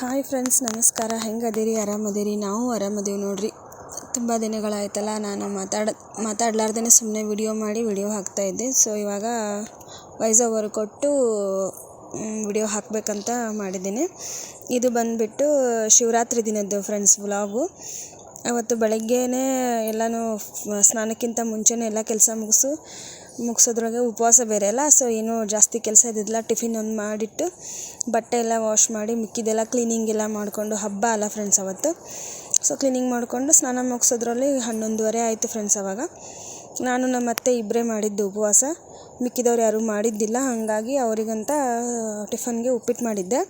Hi friends ನಮಸ್ಕಾರ. ಹೆಂಗದಿರಿ? ಆರಾಮದಿರಿ? ನಾವು ಆರಾಮದೇವಿ ನೋಡ್ರಿ. ತುಂಬ ದಿನಗಳಾಯ್ತಲ್ಲ, ನಾನು ಮಾತಾಡ ಮಾತಾಡ್ಲಾರ್ದೇ ಸುಮ್ಮನೆ ವಿಡಿಯೋ ಮಾಡಿ ವಿಡಿಯೋ ಹಾಕ್ತಾಯಿದ್ದೆ ಸೊ ಇವಾಗ ವಾಯ್ಸ್ ಓವರ್ ಕೊಟ್ಟು ವಿಡಿಯೋ ಹಾಕಬೇಕಂತ ಮಾಡಿದ್ದೀನಿ. ಇದು ಬಂದುಬಿಟ್ಟು ಶಿವರಾತ್ರಿ ದಿನದ್ದು ಫ್ರೆಂಡ್ಸ್ ವ್ಲಾಗು ಅವತ್ತು ಬೆಳಗ್ಗೆನೇ ಎಲ್ಲನೂ, ಸ್ನಾನಕ್ಕಿಂತ ಮುಂಚೆನೇ ಎಲ್ಲ ಕೆಲಸ ಮುಗಿಸು. ಮುಗಿಸೋದ್ರೊಳಗೆ ಉಪವಾಸ ಬೇರೆ ಅಲ್ಲ ಸೊ ಏನೂ ಜಾಸ್ತಿ ಕೆಲಸ ಇದ್ದಿದ್ದಿಲ್ಲ. ಟಿಫಿನ್ ಒಂದು ಮಾಡಿಟ್ಟು ಬಟ್ಟೆ ಎಲ್ಲ ವಾಶ್ ಮಾಡಿ, ಮಿಕ್ಕಿದೆಲ್ಲ ಕ್ಲೀನಿಂಗ್ ಎಲ್ಲ ಮಾಡಿಕೊಂಡು, ಹಬ್ಬ ಅಲ್ಲ ಫ್ರೆಂಡ್ಸ್ ಅವತ್ತು. ಸೊ ಕ್ಲೀನಿಂಗ್ ಮಾಡಿಕೊಂಡು ಸ್ನಾನ ಮುಗಿಸೋದ್ರಲ್ಲಿ ಹನ್ನೊಂದುವರೆ ಆಯಿತು ಫ್ರೆಂಡ್ಸ್ ಅವಾಗ. ನಾನು ನಮ್ಮ ಅತ್ತೆ ಇಬ್ಬರೇ ಮಾಡಿದ್ದು ಉಪವಾಸ. ಮಿಕ್ಕಿದವ್ರು ಯಾರೂ ಮಾಡಿದ್ದಿಲ್ಲ, ಹಾಗಾಗಿ ಅವರಿಗಂತ ಟಿಫನ್ಗೆ ಉಪ್ಪಿಟ್ಟು ಮಾಡಿದ್ದೆ.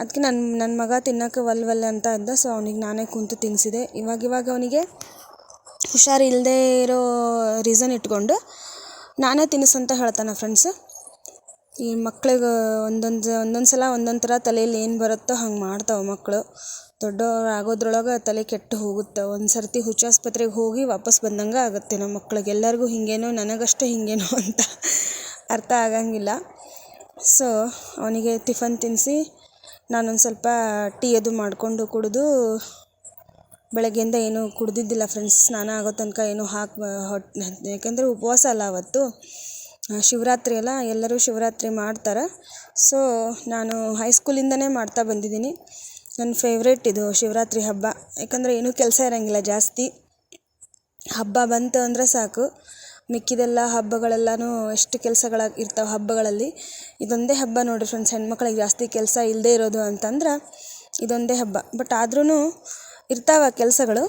ಅದಕ್ಕೆ ನನ್ನ ನನ್ನ ಮಗ ತಿನ್ನೋಕ್ಕೆ ಒಲ್ ಒಲ್ಲೆ ಅಂತ ಇದ್ದ ಸೊ ಅವನಿಗೆ ನಾನೇ ಕುಂತು ತಿನ್ನಿಸಿದೆ ಇವಾಗ ಇವಾಗ ಅವನಿಗೆ ಹುಷಾರಿಲ್ಲದೆ ಇರೋ ರೀಸನ್ ಇಟ್ಕೊಂಡು ನಾನೇ ತಿನ್ನಿಸಂತ ಹೇಳ್ತಾನೆ ಫ್ರೆಂಡ್ಸ್ ಈ ಮಕ್ಳಿಗೆ ಒಂದೊಂದು ಒಂದೊಂದು ಸಲ ಒಂದೊಂದು ಥರ ತಲೆಯಲ್ಲಿ ಏನು ಬರುತ್ತೋ ಹಂಗೆ ಮಾಡ್ತಾವೆ ಮಕ್ಕಳು ದೊಡ್ಡವ್ರು ಆಗೋದ್ರೊಳಗೆ ತಲೆ ಕೆಟ್ಟು ಹೋಗುತ್ತೆ. ಒಂದು ಸರ್ತಿ ಹುಚ್ಚಾಸ್ಪತ್ರೆಗೆ ಹೋಗಿ ವಾಪಸ್ ಬಂದಂಗೆ ಆಗುತ್ತೆ ನಮ್ಮ ಮಕ್ಳಿಗೆ. ಎಲ್ಲರಿಗೂ ಹಿಂಗೇನೋ, ನನಗಷ್ಟೇ ಹಿಂಗೇನೋ ಅಂತ ಅರ್ಥ ಆಗಂಗಿಲ್ಲ. ಸೊ ಅವನಿಗೆ ಟಿಫನ್ ತಿನ್ನಿಸಿ ನಾನೊಂದು ಸ್ವಲ್ಪ ಟೀ ಅದು ಮಾಡಿಕೊಂಡು ಕುಡಿದು ಬೆಳಗ್ಗೆಯಿಂದ ಏನೂ ಕುಡ್ದಿದ್ದಿಲ್ಲ ಫ್ರೆಂಡ್ಸ್ ಸ್ನಾನ ಆಗೋ ತನಕ ಏನೂ ಹಾಕಿ ಹೊಟ್ಟೆ ಯಾಕೆಂದರೆ ಉಪವಾಸ ಅಲ್ಲ ಅವತ್ತು. ಶಿವರಾತ್ರಿ ಅಲ್ಲ, ಎಲ್ಲರೂ ಶಿವರಾತ್ರಿ ಮಾಡ್ತಾರೆ. ಸೊ ನಾನು ಹೈಸ್ಕೂಲಿಂದನೇ ಮಾಡ್ತಾ ಬಂದಿದ್ದೀನಿ. ನನ್ನ ಫೇವ್ರೇಟ್ ಇದು ಶಿವರಾತ್ರಿ ಹಬ್ಬ. ಯಾಕಂದರೆ ಏನೂ ಕೆಲಸ ಇರೋಂಗಿಲ್ಲ ಜಾಸ್ತಿ. ಹಬ್ಬ ಬಂತು ಅಂದರೆ ಸಾಕು. ಮಿಕ್ಕಿದೆಲ್ಲ ಹಬ್ಬಗಳೆಲ್ಲನೂ ಎಷ್ಟು ಕೆಲಸಗಳ, ಇರ್ತಾವೆ ಹಬ್ಬಗಳಲ್ಲಿ. ಇದೊಂದೇ ಹಬ್ಬ ನೋಡಿರಿ ಫ್ರೆಂಡ್ಸ್ ಹೆಣ್ಮಕ್ಳಿಗೆ ಜಾಸ್ತಿ ಕೆಲಸ ಇಲ್ಲದೇ ಇರೋದು ಅಂತಂದ್ರೆ ಇದೊಂದೇ ಹಬ್ಬ. ಬಟ್ ಆದ್ರೂ ಇರ್ತಾವೆ ಕೆಲಸಗಳು.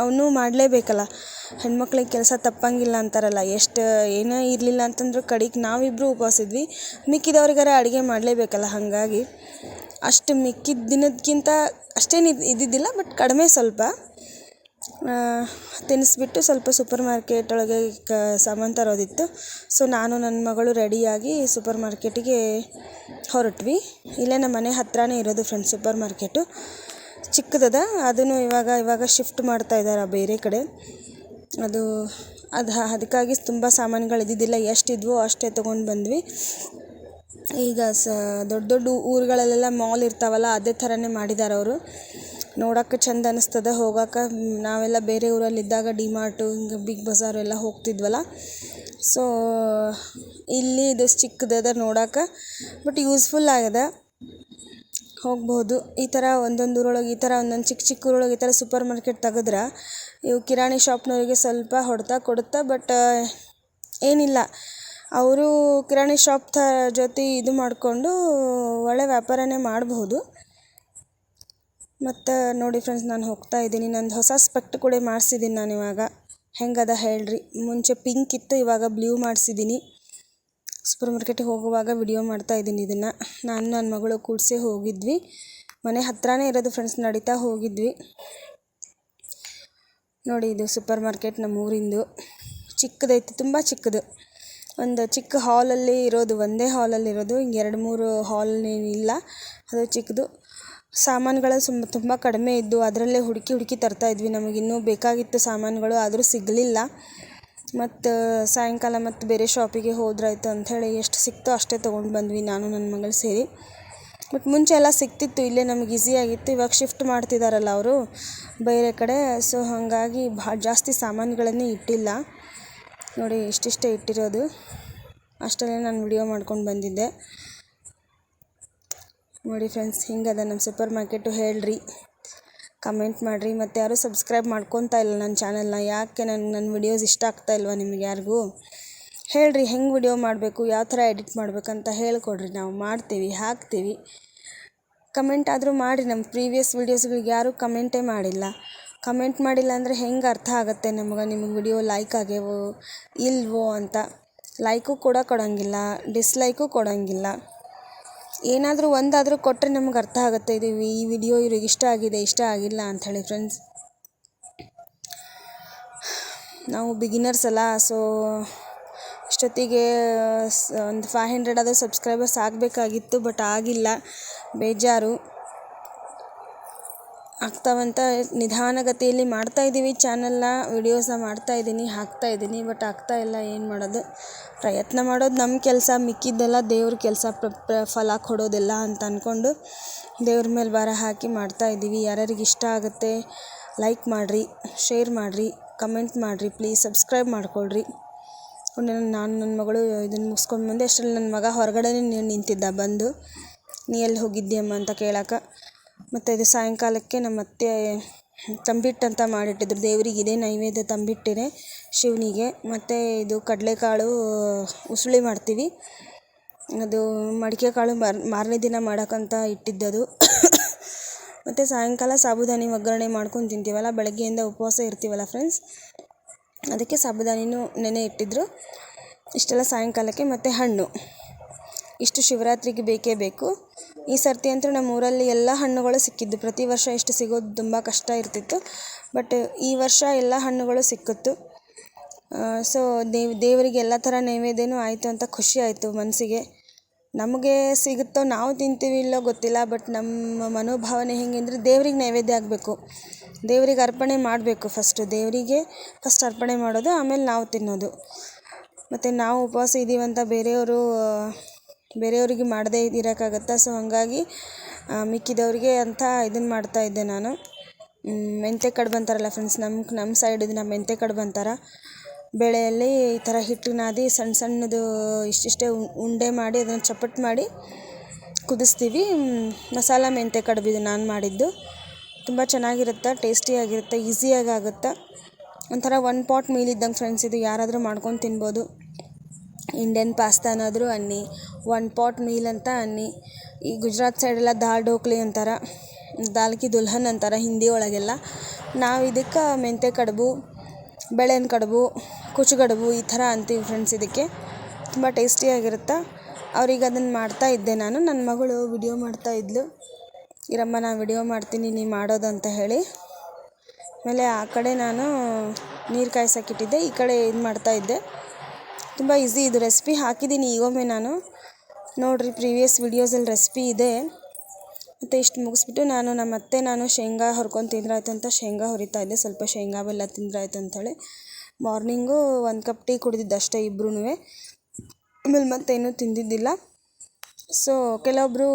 ಅವನ್ನೂ ಮಾಡಲೇಬೇಕಲ್ಲ. ಹೆಣ್ಮಕ್ಳಿಗೆ ಕೆಲಸ ತಪ್ಪಂಗಿಲ್ಲ ಅಂತಾರಲ್ಲ. ಎಷ್ಟು ಏನೇ ಇರಲಿಲ್ಲ ಅಂತಂದ್ರೆ ಕಡೆಗೆ ನಾವಿಬ್ಬರೂ ಉಪವಾಸ ಇದ್ವಿ ಮಿಕ್ಕಿದವ್ರಿಗಾರ ಅಡುಗೆ ಮಾಡಲೇಬೇಕಲ್ಲ ಹಾಗಾಗಿ. ಅಷ್ಟು ಮಿಕ್ಕಿದ ದಿನದಕ್ಕಿಂತ ಅಷ್ಟೇನು ಇದ್ದಿದ್ದಿಲ್ಲ, ಬಟ್ ಕಡಿಮೆ ಸ್ವಲ್ಪ. ತಿನ್ನಿಸ್ಬಿಟ್ಟು ಸ್ವಲ್ಪ ಸೂಪರ್ ಮಾರ್ಕೆಟ್ ಒಳಗೆ ಕ, ಸಾಮಾನು ತರೋದಿತ್ತು. ಸೊ, ನಾನು ನನ್ನ ಮಗಳು ರೆಡಿಯಾಗಿ ಸೂಪರ್ ಮಾರ್ಕೆಟಿಗೆ ಹೊರಟ್ವಿ. ಇಲ್ಲೇ ನಮ್ಮ ಮನೆ ಹತ್ರನೇ ಇರೋದು ಫ್ರೆಂಡ್ಸ್ ಸೂಪರ್ ಮಾರ್ಕೆಟು ಚಿಕ್ಕದದ, ಅದನ್ನು ಇವಾಗ ಇವಾಗ ಶಿಫ್ಟ್ ಮಾಡ್ತಾ ಇದ್ದಾರೆ ಬೇರೆ ಕಡೆ. ಅದು ಅದು ಅದಕ್ಕಾಗಿ ತುಂಬ ಸಾಮಾನುಗಳು ಇದ್ದಿದ್ದಿಲ್ಲ, ಎಷ್ಟಿದ್ವೋ ಅಷ್ಟೇ ತೊಗೊಂಡು ಬಂದ್ವಿ. ಈಗ ಸ, ದೊಡ್ಡ ದೊಡ್ಡ ಊರುಗಳಲ್ಲೆಲ್ಲ ಮಾಲ್ ಇರ್ತಾವಲ್ಲ, ಅದೇ ಥರನೇ ಮಾಡಿದ್ದಾರೆ ಅವರು. ನೋಡೋಕೆ ಚಂದ ಅನ್ನಿಸ್ತದೆ ಹೋಗೋಕೆ ನಾವೆಲ್ಲ ಬೇರೆ ಊರಲ್ಲಿದ್ದಾಗ ಡಿ ಮಾರ್ಟು ಹಿಂಗೆ ಬಿಗ್ ಬಜಾರು ಎಲ್ಲ ಹೋಗ್ತಿದ್ವಲ್ಲ. ಸೊ ಇಲ್ಲಿ ಇದು ಚಿಕ್ಕದದ ನೋಡೋಕೆ ಬಟ್ ಯೂಸ್ಫುಲ್ ಆಗಿದೆ. ಹೋಗ್ಬೋದು. ಈ ಥರ ಒಂದೊಂದು ಊರೊಳಗೆ, ಈ ಥರ ಒಂದೊಂದು ಚಿಕ್ಕ ಚಿಕ್ಕ ಊರೊಳಗೆ ಈ ಥರ ಸೂಪರ್ ಮಾರ್ಕೆಟ್ ತೆಗೆದ್ರೆ ಇವು ಕಿರಾಣಿ ಶಾಪ್ನವರಿಗೆ ಸ್ವಲ್ಪ ಹೊಡೆತ ಕೊಡುತ್ತೆ ಬಟ್ ಏನಿಲ್ಲ. ಅವರು ಕಿರಾಣಿ ಶಾಪ್ ತ ಜೊತೆ ಇದು ಮಾಡಿಕೊಂಡು ಒಳ್ಳೆ ವ್ಯಾಪಾರನೇ ಮಾಡಬಹುದು ಮತ್ತು ನೋಡಿ ಫ್ರೆಂಡ್ಸ್ ನಾನು ಹೋಗ್ತಾ ಇದ್ದೀನಿ. ನಂದು ಹೊಸ ಸ್ಪೆಕ್ಟ್ ಕೂಡ ಮಾಡಿಸಿದ್ದೀನಿ ನಾನು ಇವಾಗ. ಹೆಂಗದ ಹೇಳ್ರಿ? ಮುಂಚೆ ಪಿಂಕ್ ಇತ್ತು, ಇವಾಗ ಬ್ಲೂ ಮಾಡಿಸಿದ್ದೀನಿ ಸೂಪರ್ ಮಾರ್ಕೆಟಿಗೆ ಹೋಗುವಾಗ ವಿಡಿಯೋ ಮಾಡ್ತಾ ಇದ್ದೀನಿ ಇದನ್ನು. ನಾನು ನನ್ನ ಮಗಳು ಕೂಡಿಸಿ ಹೋಗಿದ್ವಿ. ಮನೆ ಹತ್ರನೇ ಇರೋದು ಫ್ರೆಂಡ್ಸ್ ನಡೀತಾ ಹೋಗಿದ್ವಿ. ನೋಡಿ ಇದು ಸೂಪರ್ ಮಾರ್ಕೆಟ್ ನಮ್ಮ ಊರಿಂದು ಚಿಕ್ಕದೈತಿ, ತುಂಬ ಚಿಕ್ಕದು. ಒಂದು ಚಿಕ್ಕ ಹಾಲಲ್ಲಿ ಇರೋದು, ಒಂದೇ ಹಾಲಲ್ಲಿರೋದು ಹಿಂಗೆ ಎರಡು ಮೂರು ಹಾಲ್ ಇಲ್ಲ. ಅದು ಚಿಕ್ಕದು. ಸಾಮಾನುಗಳು ಸುಮ್, ತುಂಬ ಕಡಿಮೆ ಇದ್ದು, ಅದರಲ್ಲೇ ಹುಡುಕಿ ಹುಡುಕಿ ತರ್ತಾ ಇದ್ವಿ. ನಮಗೆ ಇನ್ನೂ ಬೇಕಾಗಿತ್ತು ಸಾಮಾನುಗಳು, ಆದರೂ ಸಿಗಲಿಲ್ಲ. ಮತ್ತು ಸಾಯಂಕಾಲ ಮತ್ತು ಬೇರೆ ಶಾಪಿಗೆ ಹೋದ್ರಾಯ್ತು ಅಂಥೇಳಿ ಎಷ್ಟು ಸಿಕ್ತೋ ಅಷ್ಟೇ ತೊಗೊಂಡು ಬಂದ್ವಿ ನಾನು ನನ್ನ ಮಗಳು ಸೇರಿ. ಬಟ್ ಮುಂಚೆ ಎಲ್ಲ ಸಿಕ್ತಿತ್ತು, ಇಲ್ಲೇ ನಮ್ಗೆ ಈಸಿ ಆಗಿತ್ತು. ಇವಾಗ ಶಿಫ್ಟ್ ಮಾಡ್ತಿದ್ದಾರಲ್ಲ ಅವರು ಬೇರೆ ಕಡೆ ಸೊ ಹಾಗಾಗಿ ಭಾಳ ಜಾಸ್ತಿ ಸಾಮಾನುಗಳನ್ನೇ ಇಟ್ಟಿಲ್ಲ. ನೋಡಿ ಇಷ್ಟಿಷ್ಟೇ ಇಟ್ಟಿರೋದು. ಅಷ್ಟೇ ನಾನು ವಿಡಿಯೋ ಮಾಡ್ಕೊಂಡು ಬಂದಿದ್ದೆ. ನೋಡಿ ಫ್ರೆಂಡ್ಸ್ ಹಿಂಗದ ನಮ್ಮ ಸೂಪರ್ ಮಾರ್ಕೆಟು ಹೇಳ್ರಿ. ಕಮೆಂಟ್ ಮಾಡಿರಿ. ಮತ್ತು ಯಾರೂ ಸಬ್ಸ್ಕ್ರೈಬ್ ಮಾಡ್ಕೊತಾ ಇಲ್ಲ ನನ್ನ ಚಾನಲ್ನ, ಯಾಕೆ ನನ್ನ ನನ್ನ ವಿಡಿಯೋಸ್ ಇಷ್ಟ ಆಗ್ತಾ ಇಲ್ವಾ ನಿಮಗೆ ಯಾರಿಗೂ? ಹೇಳ್ರಿ, ಹೆಂಗೆ ವಿಡಿಯೋ ಮಾಡಬೇಕು, ಯಾವ ಥರ ಎಡಿಟ್ ಮಾಡಬೇಕಂತ ಹೇಳ್ಕೊಡ್ರಿ. ನಾವು ಮಾಡ್ತೀವಿ, ಹಾಕ್ತೀವಿ. ಕಮೆಂಟ್ ಆದರೂ ಮಾಡಿ ನಮ್ಮ ಪ್ರೀವಿಯಸ್ ವೀಡಿಯೋಸ್ಗಳಿಗೆ ಯಾರೂ ಕಮೆಂಟೇ ಮಾಡಿಲ್ಲ. ಕಮೆಂಟ್ ಮಾಡಿಲ್ಲ ಅಂದರೆ ಹೆಂಗೆ ಅರ್ಥ ಆಗುತ್ತೆ ನಮಗೆ? ನಿಮಗೆ ವಿಡಿಯೋ ಲೈಕ್ ಆಗ್ಯಾವೋ, ಇಲ್ವೋ ಅಂತ. ಲೈಕು ಕೂಡ ಕೊಡೋಂಗಿಲ್ಲ ಡಿಸ್ಲೈಕು ಕೊಡೋಂಗಿಲ್ಲ. ಏನಾದರೂ ಒಂದಾದರೂ ಕೊಟ್ಟರೆ ನಮ್ಗೆ ಅರ್ಥ ಆಗುತ್ತೆ. ಇದು ಈ ವಿಡಿಯೋ ಇವ್ರಿಗೆ ಇಷ್ಟ ಆಗಿದೆ, ಇಷ್ಟ ಆಗಿಲ್ಲ ಅಂಥೇಳಿ ಫ್ರೆಂಡ್ಸ್ ನಾವು ಬಿಗಿನರ್ಸ್ ಅಲ್ಲ ಸೊ ಇಷ್ಟೊತ್ತಿಗೆ ಒಂದು ಫೈವ್ ಹಂಡ್ರೆಡ್ ಆದರೂ ಸಬ್ಸ್ಕ್ರೈಬರ್ಸ್ ಆಗಬೇಕಾಗಿತ್ತು ಬಟ್ ಆಗಿಲ್ಲ. ಬೇಜಾರು. ಆಗ್ತಾವಂತ ನಿಧಾನಗತಿಯಲ್ಲಿ ಮಾಡ್ತಾ ಇದ್ದೀವಿ ಚಾನಲ್ನ ವಿಡಿಯೋಸ ಮಾಡ್ತಾ ಇದ್ದೀನಿ, ಹಾಕ್ತಾ ಇದ್ದೀನಿ, ಬಟ್ ಆಗ್ತಾ ಇಲ್ಲ, ಏನು ಮಾಡೋದು. ಪ್ರಯತ್ನ ಮಾಡೋದು ನಮ್ಮ ಕೆಲಸ, ಮಿಕ್ಕಿದ್ದೆಲ್ಲ ದೇವ್ರ ಕೆಲಸ ಫಲ ಕೊಡೋದೆಲ್ಲ ಅಂತ ಅಂದ್ಕೊಂಡು ದೇವ್ರ ಮೇಲೆ ಭಾರ ಹಾಕಿ ಮಾಡ್ತಾ ಇದ್ದೀವಿ. ಯಾರ್ಯಾರಿಗೆ ಇಷ್ಟ ಆಗುತ್ತೆ ಲೈಕ್ ಮಾಡಿರಿ ಶೇರ್ ಮಾಡಿರಿ ಕಮೆಂಟ್ ಮಾಡಿರಿ ಪ್ಲೀಸ್ ಸಬ್ಸ್ಕ್ರೈಬ್ ಮಾಡ್ಕೊಳ್ರಿ. ನಾನು ನನ್ನ ಮಗಳು ಇದನ್ನು ಮುಗಿಸ್ಕೊಂಡು ಬಂದೆ ಅಷ್ಟರಲ್ಲಿ ನನ್ನ ಮಗ ಹೊರಗಡೆನೇ ನಿಂತಿದ್ದ, ಬಂದು, ನೀ ಎಲ್ಲಿ ಹೋಗಿದ್ದೀಯಮ್ಮ? ಅಂತ ಕೇಳಕ್ಕೆ ಮತ್ತು ಇದು ಸಾಯಂಕಾಲಕ್ಕೆ ನಮ್ಮ ಅತ್ತೆ ತಂಬಿಟ್ಟು ಅಂತ ಮಾಡಿಟ್ಟಿದ್ರು. ದೇವರಿಗೆ ಇದೇ ನೈವೇದ್ಯ ತಂಬಿಟ್ಟಿದೆ ಶಿವನಿಗೆ. ಮತ್ತು ಇದು ಕಡಲೆಕಾಳು ಉಸುಳಿ ಮಾಡ್ತೀವಿ. ಅದು ಮಡಿಕೆ ಕಾಳು ಮಾರನೇ ದಿನ ಮಾಡೋಕ್ಕಂತ ಇಟ್ಟಿದ್ದದು. ಮತ್ತು ಸಾಯಂಕಾಲ ಸಾಬುದಾನಿ ಒಗ್ಗರಣೆ ಮಾಡ್ಕೊಂಡು ತಿಂತೀವಲ್ಲ, ಬೆಳಗ್ಗೆಯಿಂದ ಉಪವಾಸ ಇರ್ತೀವಲ್ಲ ಫ್ರೆಂಡ್ಸ್ ಅದಕ್ಕೆ ಸಾಬುದಾನಿನೂ ನೆನೆ ಇಟ್ಟಿದ್ದರು ಇಷ್ಟೆಲ್ಲ ಸಾಯಂಕಾಲಕ್ಕೆ ಮತ್ತು ಹಣ್ಣು. ಇಷ್ಟು ಶಿವರಾತ್ರಿಗೆ ಬೇಕೇ ಬೇಕು. ಈ ಸರ್ತಿ ಅಂತೂ ನಮ್ಮ ಊರಲ್ಲಿ ಎಲ್ಲ ಹಣ್ಣುಗಳು ಸಿಕ್ಕಿದ್ದು. ಪ್ರತಿ ವರ್ಷ ಇಷ್ಟು ಸಿಗೋದು ತುಂಬ ಕಷ್ಟ ಇರ್ತಿತ್ತು. ಬಟ್ ಈ ವರ್ಷ ಎಲ್ಲ ಹಣ್ಣುಗಳು ಸಿಕ್ಕಿತ್ತು. ಸೊ ದೇವ್, ದೇವರಿಗೆ ಎಲ್ಲ ಥರ ನೈವೇದ್ಯನೂ ಆಯಿತು ಅಂತ ಖುಷಿ ಆಯಿತು ಮನಸ್ಸಿಗೆ. ನಮಗೆ ಸಿಗುತ್ತೋ ನಾವು ತಿಂತೀವಿ ಇಲ್ಲೋ ಗೊತ್ತಿಲ್ಲ ಬಟ್ ನಮ್ಮ ಮನೋಭಾವನೆ ಹೆಂಗೆ ಅಂದರೆ ದೇವ್ರಿಗೆ ನೈವೇದ್ಯ ಆಗಬೇಕು ದೇವ್ರಿಗೆ ಅರ್ಪಣೆ ಮಾಡಬೇಕು ಫಸ್ಟು ದೇವರಿಗೆ ಫಸ್ಟ್ ಅರ್ಪಣೆ ಮಾಡೋದು, ಆಮೇಲೆ ನಾವು ತಿನ್ನೋದು. ಮತ್ತು ನಾವು ಉಪವಾಸ ಇದ್ದೀವಂತ ಬೇರೆಯವರು ಬೇರೆಯವರಿಗೆ ಮಾಡದೇ ಇರೋಕ್ಕಾಗತ್ತಾ? ಸೊ ಹಾಗಾಗಿ ಮಿಕ್ಕಿದವ್ರಿಗೆ ಅಂತ ಇದನ್ನು ಮಾಡ್ತಾಯಿದ್ದೆ ನಾನು. ಮೆಂತ್ಯ ಕಡುಬು ಅಂತಾರಲ್ಲ ಫ್ರೆಂಡ್ಸ್ ನಮ್ಮ ನಮ್ಮ ಸೈಡ್ ಇದನ್ನು ಮೆಂತ್ಯ ಕಡುಬು ಅಂತಾರೆ ಬೇಳೆಯಲ್ಲಿ ಈ ಥರ ಹಿಟ್ಟು ನಾದಿ ಸಣ್ಣ ಸಣ್ಣದು ಇಷ್ಟಿಷ್ಟೇ ಉಂಡೆ ಮಾಡಿ ಅದನ್ನು ಚಪ್ಪಟ್ಟು ಮಾಡಿ ಕುದಿಸ್ತೀವಿ. ಮಸಾಲ ಮೆಂತ್ಯ ಕಡುಬು ಇದು ನಾನು ಮಾಡಿದ್ದು. ತುಂಬ ಚೆನ್ನಾಗಿರುತ್ತೆ ಟೇಸ್ಟಿಯಾಗಿರುತ್ತೆ ಈಸಿಯಾಗಿ ಆಗುತ್ತೆ? ಒಂಥರ ಒನ್ ಪಾಟ್ ಮೀಲ್ ಇದ್ದಂಗೆ ಫ್ರೆಂಡ್ಸ್ ಇದು ಯಾರಾದರೂ ಮಾಡ್ಕೊಂಡು ತಿನ್ಬೋದು. ಇಂಡಿಯನ್ ಪಾಸ್ತಾನಾದರೂ ಅನ್ನಿ ಒನ್ ಪಾಟ್ ಮೀಲ್ ಅಂತ ಅನ್ನಿ. ಈ ಗುಜರಾತ್ ಸೈಡೆಲ್ಲ ದಾಲ್ ಡೋಕ್ಲಿ ಅಂತಾರ ದಾಲ್ ಕಿ ದುಲ್ಹನ್ ಅಂತಾರೆ ಹಿಂದಿ ಒಳಗೆಲ್ಲ. ನಾವು ಇದಕ್ಕೆ ಮೆಂತ್ಯ ಕಡುಬು, ಬೇಳೆನ ಕಡುಬು ಕುಚ್ಚುಗಡುಬು ಈ ಥರ ಅಂತೀವಿ ಫ್ರೆಂಡ್ಸ್ ಇದಕ್ಕೆ. ತುಂಬ ಟೇಸ್ಟಿಯಾಗಿರುತ್ತೆ ಅವ್ರಿಗೆ ಅದನ್ನು ಮಾಡ್ತಾ ಇದ್ದೆ ನಾನು. ನನ್ನ ಮಗಳು ವಿಡಿಯೋ ಮಾಡ್ತಾ ಇದ್ಲು. ಇರಮ್ಮ, ನಾನು ವಿಡಿಯೋ ಮಾಡ್ತೀನಿ, ನೀ ಮಾಡೋದು ಅಂತ ಹೇಳಿ. ಆಮೇಲೆ ಆ ಕಡೆ ನಾನು ನೀರು ಕಾಯ್ಸಕ್ಕಿಟ್ಟಿದ್ದೆ ಈ ಕಡೆ ಇದು ಮಾಡ್ತಾಯಿದ್ದೆ ತುಂಬ ಈಸಿ ಇದು ರೆಸಿಪಿ ಹಾಕಿದ್ದೀನಿ ಈಗೊಮ್ಮೆ ನಾನು. ನೋಡಿರಿ ಪ್ರೀವಿಯಸ್ ವಿಡಿಯೋಸಲ್ಲಿ ರೆಸಿಪಿ ಇದೆ. ಮತ್ತು ಇಷ್ಟು ಮುಗಿಸ್ಬಿಟ್ಟು ನಾನು ನಮ್ಮ ಅತ್ತೆ, ನಾನು ಶೇಂಗಾ ಹುರ್ಕೊಂಡು ಅಂತ ಶೇಂಗಾ ಹುರಿತಾ ಇದ್ದೆ. ಸ್ವಲ್ಪ ಶೇಂಗಾ ಬೆಲ್ಲ ತಿಂದ್ರಾಯ್ತು ಅಂಥೇಳಿ. ಮಾರ್ನಿಂಗು ಒಂದು ಕಪ್ ಟೀ ಕುಡಿದಿದ್ದು ಅಷ್ಟೇ ಇಬ್ಬರೂ ಆಮೇಲೆ ಮತ್ತೇನೂ ತಿಂದಿದ್ದಿಲ್ಲ. ಸೊ ಕೆಲವೊಬ್ಬರು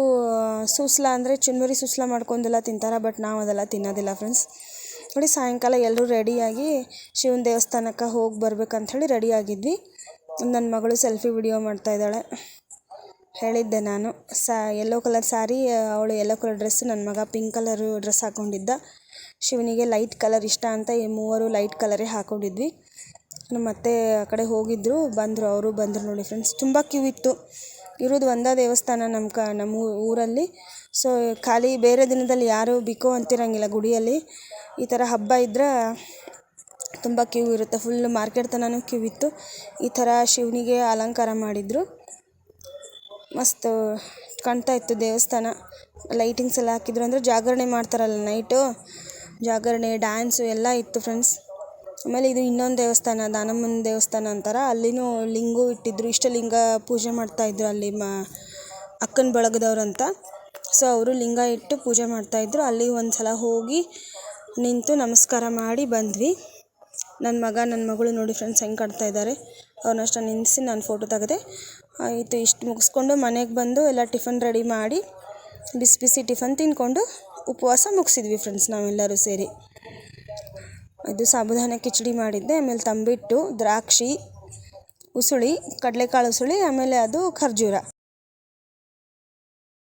ಸೂಸ್ಲ ಅಂದರೆ ಚುನ್ಮರಿ ಸೂಸ್ಲ ಮಾಡ್ಕೊಂಡೆಲ್ಲ ತಿಂತಾರೆ ಬಟ್ ನಾವು ಅದೆಲ್ಲ ತಿನ್ನೋದಿಲ್ಲ ಫ್ರೆಂಡ್ಸ್ ನೋಡಿ ಸಾಯಂಕಾಲ ಎಲ್ಲರೂ ರೆಡಿಯಾಗಿ ಶಿವನ ದೇವಸ್ಥಾನಕ್ಕೆ ಹೋಗಿ ಬರ್ಬೇಕಂಥೇಳಿ ರೆಡಿಯಾಗಿದ್ವಿ ನನ್ನ ಮಗಳು ಸೆಲ್ಫಿ ವಿಡಿಯೋ ಮಾಡ್ತಾ ಇದ್ದಾಳೆ. ಹೇಳಿದ್ದೆ ನಾನು, ಸಾ ಯೆಲ್ಲೋ ಕಲರ್ ಸ್ಯಾರಿ ಅವಳು ಯೆಲ್ಲೋ ಕಲರ್ ಡ್ರೆಸ್ ನನ್ನ ಮಗ ಪಿಂಕ್ ಕಲರು ಡ್ರೆಸ್ ಹಾಕ್ಕೊಂಡಿದ್ದ ಶಿವನಿಗೆ ಲೈಟ್ ಕಲರ್ ಇಷ್ಟ ಅಂತ ಈ ಮೂವರು ಲೈಟ್ ಕಲರೇ ಹಾಕ್ಕೊಂಡಿದ್ವಿ ನಮ್ಮ ಅತ್ತೆ ಆ ಕಡೆ ಹೋಗಿದ್ದರು ಬಂದರು, ಅವರು ಬಂದರು ನೋಡಿ ಫ್ರೆಂಡ್ಸ್ ತುಂಬ ಕ್ಯೂ ಇತ್ತು. ಇರೋದು ಒಂದೇ ದೇವಸ್ಥಾನ ನಮ್ಮ ಕ ನಮ್ಮ ಊರಲ್ಲಿ. ಸೊ ಖಾಲಿ ಬೇರೆ ದಿನದಲ್ಲಿ ಯಾರು ಬಿಕೋ ಅಂತಿರಂಗಿಲ್ಲ ಗುಡಿಯಲ್ಲಿ. ಈ ಥರ ಹಬ್ಬ ಇದ್ರೆ ತುಂಬ ಕ್ಯೂ ಇರುತ್ತೆ. ಫುಲ್ ಮಾರ್ಕೆಟ್ ತನಕ ಕ್ಯೂ ಇತ್ತು. ಈ ಥರ ಶಿವನಿಗೆ ಅಲಂಕಾರ ಮಾಡಿದ್ರು. ಮಸ್ತ್ ಕಾಣ್ತಾ ಇತ್ತು ದೇವಸ್ಥಾನ. ಲೈಟಿಂಗ್ಸ್ ಎಲ್ಲ ಹಾಕಿದ್ರು. ಅಂದರೆ ಜಾಗರಣೆ ಮಾಡ್ತಾರಲ್ಲ ನೈಟು ಜಾಗರಣೆ ಡ್ಯಾನ್ಸು ಎಲ್ಲ ಇತ್ತು ಫ್ರೆಂಡ್ಸ್ ಆಮೇಲೆ ಇದು ಇನ್ನೊಂದು ದೇವಸ್ಥಾನ, ದಾನಮ್ಮನ ದೇವಸ್ಥಾನ ಅಂತಾರೆ. ಅಲ್ಲಿನೂ ಲಿಂಗು ಇಟ್ಟಿದ್ರು. ಇಷ್ಟಲಿಂಗ ಪೂಜೆ ಮಾಡ್ತಾಯಿದ್ರು ಅಲ್ಲಿ ಮ, ಅಕ್ಕನ ಬಳಗದವ್ರು ಅಂತ. ಸೊ ಅವರು ಲಿಂಗ ಇಟ್ಟು ಪೂಜೆ ಮಾಡ್ತಾಯಿದ್ರು ಅಲ್ಲಿ ಒಂದು ಸಲ ಹೋಗಿ ನಿಂತು ನಮಸ್ಕಾರ ಮಾಡಿ ಬಂದ್ವಿ. ನನ್ನ ಮಗ, ನನ್ನ ಮಗಳು ನೋಡಿ ಫ್ರೆಂಡ್ಸ್ ಹೆಂಗೆ ಕಾಣ್ತಾ ಇದ್ದಾರೆ ಅವ್ರನ್ನಷ್ಟು ನಿಲ್ಲಿಸಿ ನಾನು ಫೋಟೋ ತೆಗೆದೆ. ಆಯಿತು, ಇಷ್ಟು ಮುಗಿಸ್ಕೊಂಡು ಮನೆಗೆ ಬಂದು ಎಲ್ಲ ಟಿಫನ್ ರೆಡಿ ಮಾಡಿ, ಬಿಸಿ ಬಿಸಿ ಟಿಫನ್ ತಿಂದ್ಕೊಂಡು ಉಪವಾಸ ಮುಗಿಸಿದ್ವಿ ಫ್ರೆಂಡ್ಸ್ ನಾವೆಲ್ಲರೂ ಸೇರಿ. ಇದು ಸಾಬುದಾನ ಕಿಚಡಿ ಮಾಡಿದ್ದೆ, ಆಮೇಲೆ ತಂಬಿಟ್ಟು, ದ್ರಾಕ್ಷಿ, ಉಸುಳಿ, ಕಡಲೆಕಾಳು ಉಸುಳಿ, ಆಮೇಲೆ ಅದು ಖರ್ಜೂರ.